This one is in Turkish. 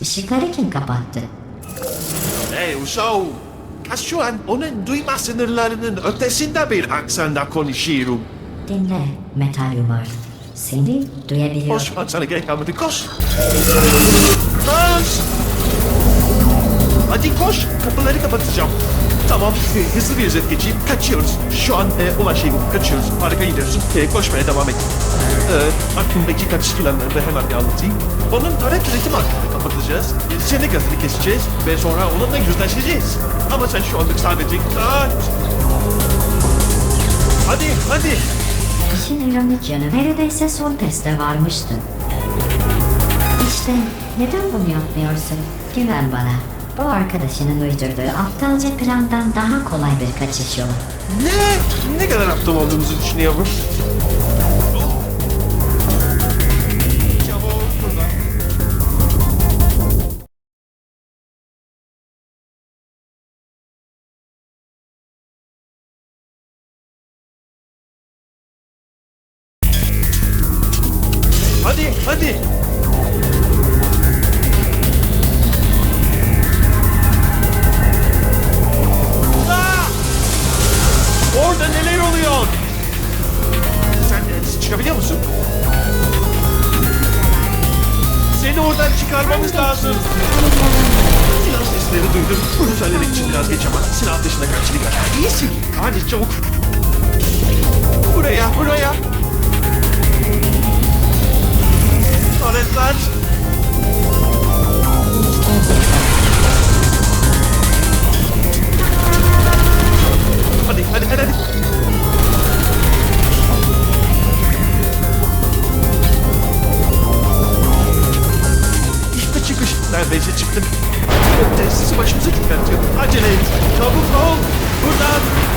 Işıkları kim kapattı? Hey uşağım. Şu an onun duyma sınırlarının ötesinde bir aksanla konuşuyorum. Dinle metal yumar. Seni duyabiliyor. Koş lan sana gerek kalmadı koş. Koş. Hadi koş kapıları kapatacağım. Tamam e, hızlı bir özet geçeyim. Kaçıyoruz. Şu an e, olan şey bu. Kaçıyoruz. Harika gidiyoruz. E, koşmaya devam et. E, aklımdaki kaçış planlarını da hemen bir anlatayım. Onun taret üretim hakkını kapatacağız. E, seni gazını keseceğiz. Ve sonra onunla yüzleşeceğiz. Ama sen şu anlık sadece kaç. Hadi hadi. İşin ironik yanı neredeyse son teste varmıştı. İşte neden bunu yapmıyorsun? Güven bana. Bu arkadaşının uydurduğu aptalca plandan daha kolay bir kaçış yolu. Ne? Ne kadar aptal olduğumuzu düşünüyorum. Hadi, hadi. Seni oradan çıkarmamız lazım. Silah sesleri duydum. Bunu söylemek için biraz geç ama silah dışında kaçtık. İyisin. Hadi çabuk. Buraya, buraya. Neredeyse çıktık. Tesisi başımıza kilitlendiyor. Acele et. Çabuk ol. Buradan.